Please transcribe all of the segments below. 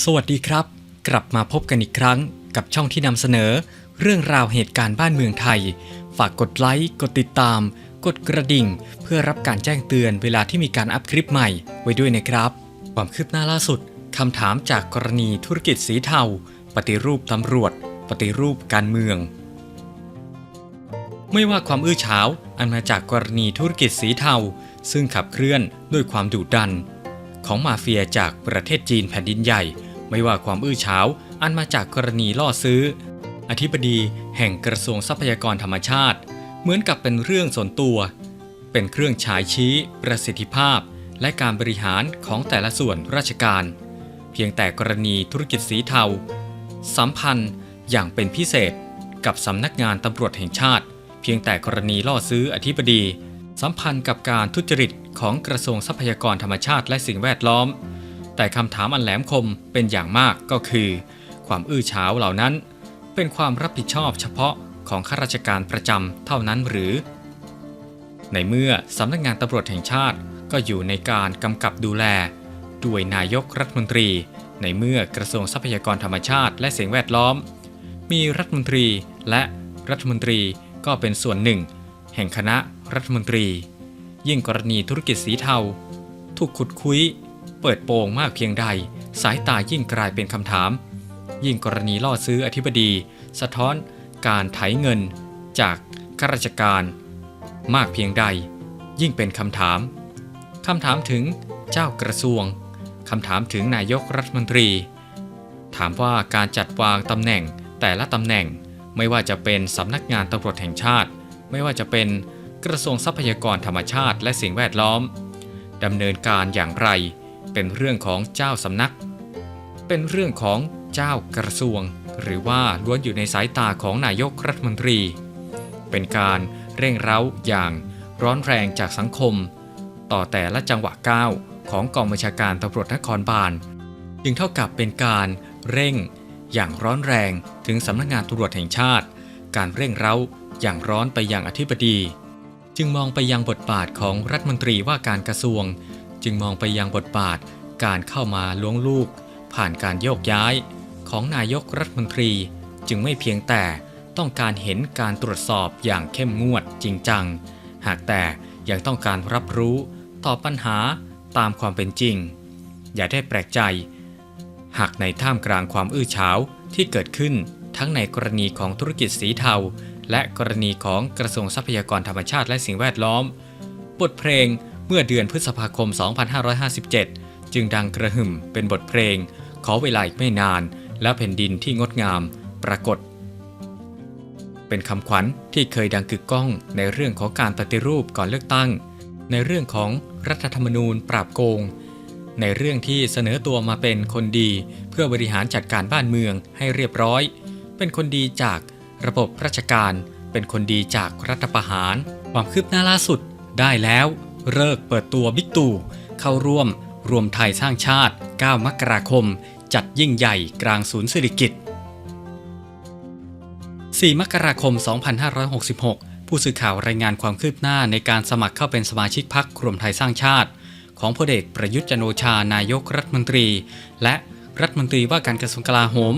สวัสดีครับ กลับมาพบกันอีกครั้งกับช่องที่นำเสนอ เรื่องราวเหตุการณ์บ้านเมืองไทย ฝากกดไลค์ กดติดตาม กดกระดิ่ง เพื่อรับการแจ้งเตือนเวลาที่มีการอัพคลิปใหม่ไว้ด้วยนะครับ ความคืบหน้าล่าสุดคำถามจากกรณีธุรกิจสีเทา ปฏิรูปตำรวจ ปฏิรูปการเมือง ไม่ว่าความอื้อฉาวอันมาจากกรณีธุรกิจสีเทา ซึ่งขับเคลื่อนด้วยความดุดัน ของมาเฟียจากประเทศจีนแผ่นดินใหญ่ ไม่ว่าความอื้อฉาวอันมาจากกรณีล่อซื้อ อธิบดีแห่งกระทรวงทรัพยากรธรรมชาติ เหมือนกับเป็นเรื่องส่วนตัว เป็นเครื่องฉายชี้ประสิทธิภาพ และการบริหารของแต่ละส่วนราชการ เพียงแต่กรณีธุรกิจสีเทา สัมพันธ์อย่างเป็นพิเศษกับสำนักงานตำรวจแห่งชาติ เพียงแต่กรณีล่อซื้ออธิบดี สัมพันธ์กับการทุจริต ของกระทรวงทรัพยากรธรรมชาติและสิ่งแวดล้อม แต่คำถามอันแหลมคมเป็นอย่างมากก็คือ ความอื้อฉาวเหล่านั้น เป็นความรับผิดชอบเฉพาะของข้าราชการประจำเท่านั้นหรือ ในเมื่อสำนักงานตำรวจแห่งชาติก็อยู่ในการกำกับดูแล ด้วยนายกรัฐมนตรี ในเมื่อกระทรวงทรัพยากรธรรมชาติและสิ่งแวดล้อม มีรัฐมนตรีและรัฐมนตรีก็เป็นส่วนหนึ่ง แห่งคณะรัฐมนตรี ยิ่งกรณีธุรกิจสีเทา ถูกขุดคุย เปิดโปงมากเพียงใด สายตายิ่งกลายเป็นคำถาม ยิ่งกรณีล่อซื้ออธิบดี สะท้อนการไถเงิน จากข้าราชการ มากเพียงใด ยิ่งเป็นคำถามคำถามถึงเจ้ากระทรวงคำถามถึงนายกรัฐมนตรี ถามว่าการจัดวางตำแหน่งแต่ละตำแหน่งไม่ว่าจะเป็นสำนักงานตำรวจแห่งชาติ ไม่ว่าจะเป็น กระทรวงทรัพยากรธรรมชาติและสิ่งแวดล้อมดำเนินการอย่างไร เป็นเรื่องของเจ้าสำนัก เป็นเรื่องของเจ้ากระทรวง หรือว่าล้วนอยู่ในสายตาของนายกรัฐมนตรี เป็นการเร่งเร้าอย่างร้อนแรงจากสังคม ต่อแต่ละจังหวะก้าวของกองบัญชาการตำรวจนครบาลจึงเท่ากับเป็นการเร่งอย่างร้อนแรงถึงสำนักงานตำรวจแห่งชาติ การเร่งเร้าอย่างร้อนไปยังอธิบดี จึงมองไปยังบทบาทของรัฐมนตรีว่าการกระทรวง จึงมองไปยังบทบาทการเข้ามาล้วงลูก ผ่านการโยกย้าย ของนายกรัฐมนตรีจึงไม่เพียงแต่ต้องการเห็นการตรวจสอบอย่างเข้มงวดจริงจัง หากแต่ยังต้องการรับรู้ต่อปัญหาตามความเป็นจริง อย่าได้แปลกใจ หากในท่ามกลางความอื้อฉาวที่เกิดขึ้นทั้งในกรณีของธุรกิจสีเทา และกรณีของกระทรวงทรัพยากรธรรมชาติและสิ่งแวดล้อม บทเพลงเมื่อเดือนพฤษภาคม 2557 จึงดังกระหึ่มเป็นบทเพลง ขอเวลาอีกไม่นาน และแผ่นดินที่งดงามปรากฏ เป็นคำขวัญที่เคยดังกึกก้องในเรื่องของการปฏิรูปก่อนเลือกตั้ง ในเรื่องของรัฐธรรมนูญปราบโกง ในเรื่องที่เสนอตัวมาเป็นคนดี เพื่อบริหารจัดการบ้านเมืองให้เรียบร้อย เป็นคนดีจาก ระบบราชการเป็นคนดีจากรัฐประหาร ความคืบหน้าล่าสุดได้แล้วเลิกเปิดตัวบิ๊กตู่เข้าร่วม รวมไทยสร้างชาติ 9 มกราคม จัดยิ่งใหญ่กลางศูนย์เศรษฐกิจ4มกราคม 2566 ผู้สื่อข่าวรายงานความคืบหน้าในการสมัครเข้าเป็นสมาชิกพรรครวมไทยสร้างชาติ ของพลเอกประยุทธ์จันโอชานายกรัฐมนตรี และรัฐมนตรีว่าการกระทรวงกลาโหม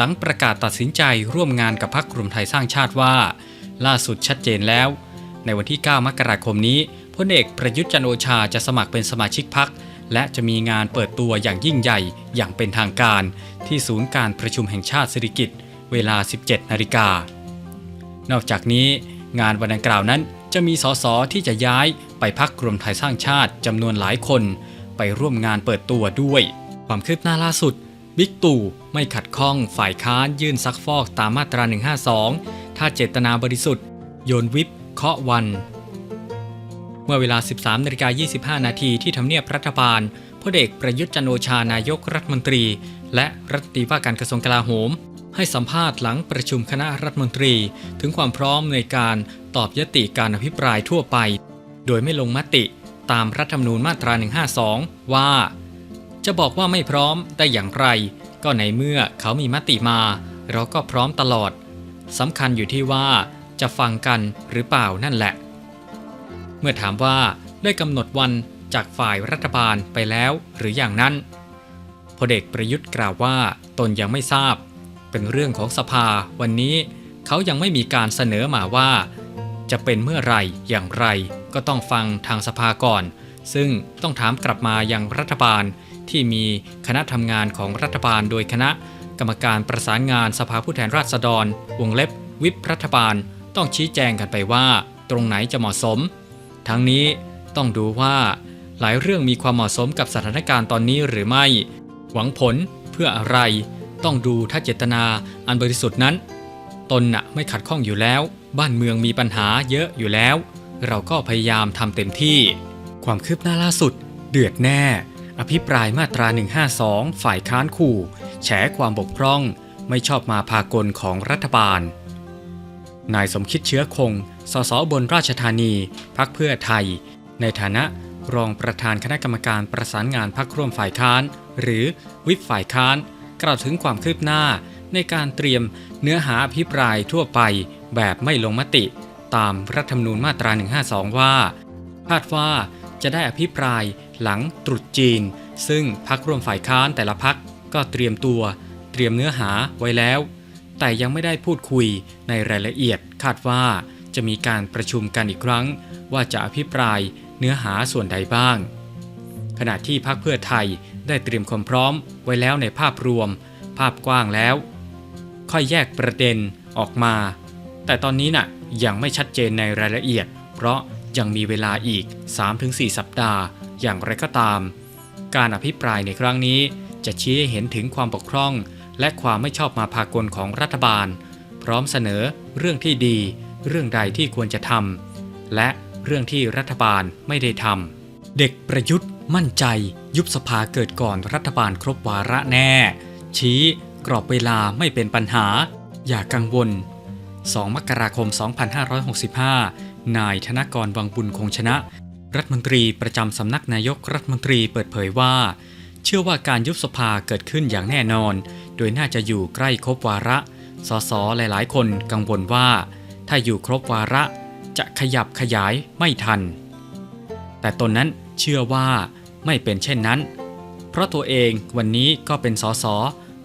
หลังประกาศตัดสินใจร่วมงานกับพรรครวมไทยสร้างชาติว่า ล่าสุดชัดเจนแล้ว ในวันที่ 9 มกราคมนี้พลเอกประยุทธ์จันโอชาจะสมัครเป็นสมาชิกพรรคและจะมีงานเปิดตัวอย่างยิ่งใหญ่อย่างเป็นทางการ ที่ศูนย์การประชุมแห่งชาติสิริกิติ์เวลา 17 นาฬิกา นอกจากนี้ งานวันดังกล่าวนั้นจะมีสสที่จะย้ายไปพักรวมไทยสร้างชาติจำนวนหลายคน ไปร่วมงานเปิดตัวด้วย ความคืบหน้าล่าสุด บิ๊กตู่ไม่ขัดข้องฝ่ายค้านยื่นซักฟอกตามมาตรา 152 ถ้าเจตนาบริสุทธิ์ โยนวิปเคาะวัน เมื่อเวลา 13นาฬิกา25 นาทีที่ทำเนียบรัฐบาลพลเอกประยุทธ์จันโอชานายกรัฐมนตรี และรัฐมนตรีว่าการกระทรวงกลาโหม ให้สัมภาษณ์หลังประชุมคณะรัฐมนตรี ถึงความพร้อมในการตอบยติการอภิปรายทั่วไป โดยไม่ลงมติตามรัฐธรรมนูญมาตรา 152 ว่า จะบอกว่าไม่พร้อมได้อย่างไร ก็ในเมื่อเขามีมติมา เราก็พร้อมตลอดสำคัญอยู่ที่ว่าจะฟังกันหรือเปล่านั่นแหละ เมื่อถามว่าได้กำหนดวันจากฝ่ายรัฐบาลไปแล้วหรืออย่างนั้นพลเอกประยุทธ์กล่าวว่าตนยังไม่ทราบ เป็นเรื่องของสภาวันนี้เขายังไม่มีการเสนอมาว่า จะเป็นเมื่อไรอย่างไร ก็ต้องฟังทางสภาก่อน ซึ่งต้องถามกลับมายังรัฐบาล ที่มีคณะทำงานของรัฐบาลโดยคณะกรรมการประสานงานสภาผู้แทนราษฎร วงเล็บ วิปรัฐบาล ต้องชี้แจงกันไปว่า ตรงไหนจะเหมาะสม ทั้งนี้ต้องดูว่า หลายเรื่องมีความเหมาะสมกับสถานการณ์ตอนนี้หรือไม่ หวังผลเพื่ออะไร ต้องดูถ้าเจตนาอันบริสุทธิ์นั้น ตนน่ะไม่ขัดข้องอยู่แล้ว บ้านเมืองมีปัญหาเยอะอยู่แล้ว เราก็พยายามทำเต็มที่ ความคืบหน้าล่าสุด เดือดแน่ อภิปรายมาตรา 152 ฝ่ายค้านขู่ แฉความบกพร่องไม่ชอบมาพากลของรัฐบาล นายสมคิดเชื้อคง สสบนราชธานี พักเพื่อไทย ในฐานะรองประธานคณะกรรมการประสานงานพักร่วมฝ่ายค้าน หรือวิปฝ่ายค้าน กล่าวถึงความคืบหน้าในการเตรียมเนื้อหาอภิปรายทั่วไปแบบไม่ลงมติ ตามรัฐธรรมนูญมาตรา 152 ว่าคาดว่า จะได้อภิปรายหลังตรุษจีน ซึ่งพักร่วมฝ่ายค้านแต่ละพักก็เตรียมตัว เตรียมเนื้อหาไว้แล้ว แต่ยังไม่ได้พูดคุยในรายละเอียดคาดว่าจะมีการประชุมกันอีกครั้ง ว่าจะอภิปรายเนื้อหาส่วนใดบ้าง ขณะที่พักเพื่อไทยได้เตรียมความพร้อมไว้แล้วในภาพรวม ภาพกว้างแล้ว ค่อยแยกประเด็นออกมา แต่ตอนนี้น่ะยังไม่ชัดเจนในรายละเอียด เพราะ ยังมีเวลาอีก 3-4 สัปดาห์ อย่างไรก็ตาม การอภิปรายในครั้งนี้จะชี้ให้เห็นถึงความบกพร่อง และความไม่ชอบมาพากลของรัฐบาล พร้อมเสนอเรื่องที่ดี เรื่องใดที่ควรจะทำและเรื่องที่รัฐบาลไม่ได้ทำเด็กประยุทธ์มั่นใจ ยุบสภาเกิดก่อนรัฐบาลครบวาระแน่ ชี้กรอบเวลาไม่เป็นปัญหา อย่ากังวล 2 มกราคม 2565 นายธนกรวังบุญคงชนะ รัฐมนตรีประจำสำนักนายกรัฐมนตรีเปิดเผยว่า เชื่อว่าการยุบสภาเกิดขึ้นอย่างแน่นอน โดยน่าจะอยู่ใกล้ครบวาระ สสหลายๆ คนกังวลว่า ถ้าอยู่ครบวาระจะขยับขยายไม่ทัน แต่ตนนั้นเชื่อว่าไม่เป็นเช่นนั้น เพราะตัวเองวันนี้ก็เป็นสส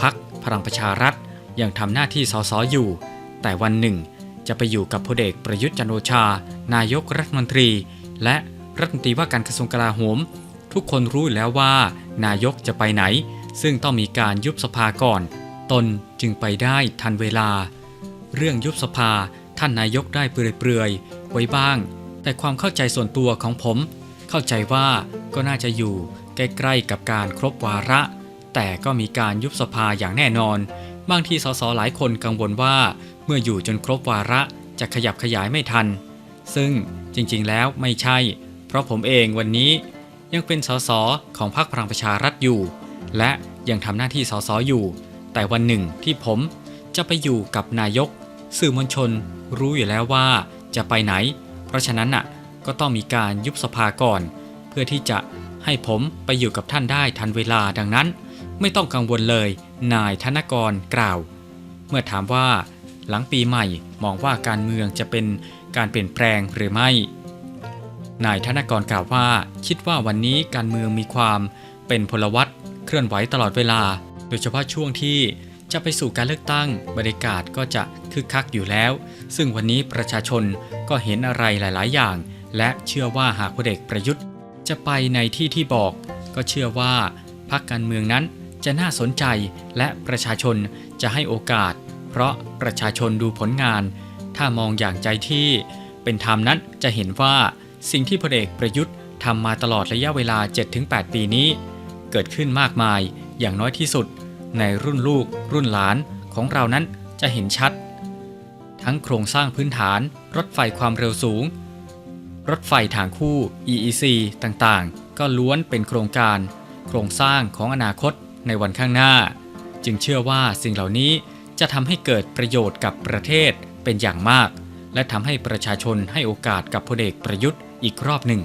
พักพลังประชารัฐยังทำหน้าที่สสอยู่ แต่วันหนึ่ง จะไปอยู่กับพลเอกประยุทธ์จันโอชา นายกรัฐมนตรี และรัฐมนตรีว่าการกระทรวงกลาโหม ทุกคนรู้อยู่แล้วว่า นายกจะไปไหน ซึ่งต้องมีการยุบสภาก่อน ตนจึงไปได้ทันเวลา เรื่องยุบสภาท่านนายกได้เปลือยๆ ไว้บ้าง แต่ความเข้าใจส่วนตัวของผม เข้าใจว่าก็น่าจะอยู่ใกล้ๆกับการครบวาระ แต่ก็มีการยุบสภาอย่างแน่นอน บางทีสสหลายคนกังวลว่า เมื่ออยู่จนครบวาระจะขยับขยายไม่ทัน ซึ่งจริงๆแล้วไม่ใช่ เพราะผมเองวันนี้ยังเป็นสสของพรรคพลังประชารัฐอยู่ และยังทำหน้าที่สสอยู่ แต่วันหนึ่งที่ผมจะไปอยู่กับนายก สื่อมวลชนรู้อยู่แล้วว่าจะไปไหน เพราะฉะนั้นน่ะก็ต้องมีการยุบสภาก่อน เพื่อที่จะให้ผมไปอยู่กับท่านได้ทันเวลาดังนั้น ไม่ต้องกังวลเลย นายธนกรกล่าว เมื่อถามว่า หลังปีใหม่มองว่าการเมืองจะเป็นการเปลี่ยนแปลงหรือไม่ นายธนกรกล่าวว่า คิดว่าวันนี้การเมืองมีความเป็นพลวัตเคลื่อนไหวตลอดเวลา โดยเฉพาะช่วงที่จะไปสู่การเลือกตั้งบรรยากาศก็จะคึกคักอยู่แล้ว ซึ่งวันนี้ประชาชนก็เห็นอะไรหลาย ๆ อย่าง และเชื่อว่าหากพลเอกประยุทธ์ จะไปในที่ที่บอก ก็เชื่อว่าพรรคการเมืองนั้นจะน่าสนใจและประชาชนจะให้โอกาส เพราะประชาชนดูผลงาน ถ้ามองอย่างใจที่เป็นธรรมนั้นจะเห็นว่าสิ่งที่พลเอกประยุทธ์ทำมาตลอดระยะเวลา 7-8 ปีนี้ เกิดขึ้นมากมายอย่างน้อยที่สุด ในรุ่นลูก รุ่นหลานของเรานั้นจะเห็นชัด ทั้งโครงสร้างพื้นฐาน รถไฟความเร็วสูง รถไฟทางคู่ EEC ต่างๆ ก็ล้วนเป็นโครงการ โครงสร้างของอนาคตในวันข้างหน้า จึงเชื่อว่าสิ่งเหล่านี้ จะทำให้เกิดประโยชน์กับประเทศเป็นอย่างมาก และทำให้ประชาชนให้โอกาสกับพลเอกประยุทธ์อีกรอบหนึ่ง